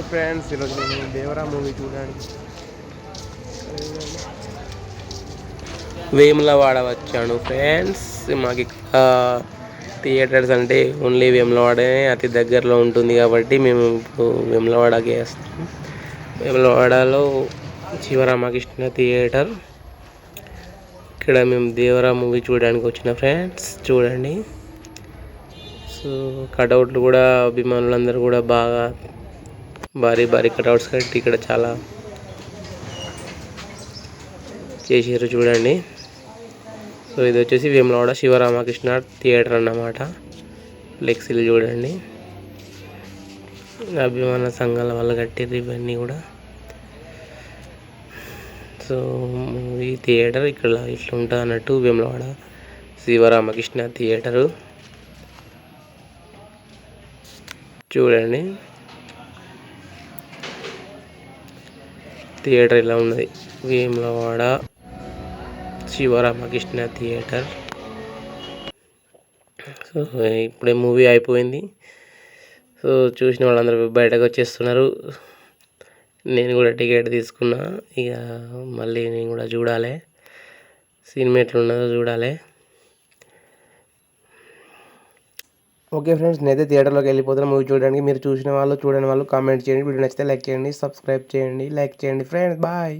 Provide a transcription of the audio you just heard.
Hi friends ఈరోజు నేను Devara movie చూడడానికి. వేములవాడ వచ్చాను ఫ్రెండ్స్. మాకు ఇక్కడ థియేటర్స్ అంటే ఓన్లీ వేములవాడే అతి దగ్గరలో ఉంటుంది కాబట్టి మేము ఇప్పుడు వేములవాడకి వేస్తాం. వేములవాడలో శివరామకృష్ణ థియేటర్. ఇక్కడ మేము దేవరా మూవీ చూడడానికి వచ్చిన ఫ్రెండ్స్ చూడండి. సో కటౌట్లు కూడా అభిమానులందరూ కూడా బాగా భారీ భారీ కటౌట్స్ కట్టి ఇక్కడ చాలా చేసారు చూడండి. సో ఇది వచ్చేసి వేములవాడ శివరామకృష్ణ థియేటర్ అన్నమాట. ఫ్లెక్సీలు చూడండి. అభిమాన సంఘాల వల్ల కట్టారు ఇవన్నీ కూడా. సో మూవీ థియేటర్ ఇక్కడ ఇట్లా ఉంటుంది అన్నట్టు వేములవాడ శివరామకృష్ణ థియేటరు. చూడండి. థియేటర్ ఇలా ఉన్నది. వేములవాడ శివరామకృష్ణ థియేటర్. సో ఇప్పుడే మూవీ అయిపోయింది. సో చూసిన వాళ్ళందరూ బయటకు వచ్చేస్తున్నారు. నేను కూడా టికెట్ తీసుకున్నా. ఇక మళ్ళీ నేను కూడా చూడాలి. సినిమా ఎట్లున్నదో చూడాలి. ఓకే ఫ్రెండ్స్ నేనైతే థియేటర్లోకి వెళ్ళిపోతున్నాను మూవీ చూడడానికి. మీరు చూసిన వాళ్ళు చూడని వాళ్ళు కామెంట్ చేయండి. వీడియో నచ్చితే లైక్ చేయండి సబ్స్క్రైబ్ చేయండి లైక్ చేయండి ఫ్రెండ్స్. బాయ్.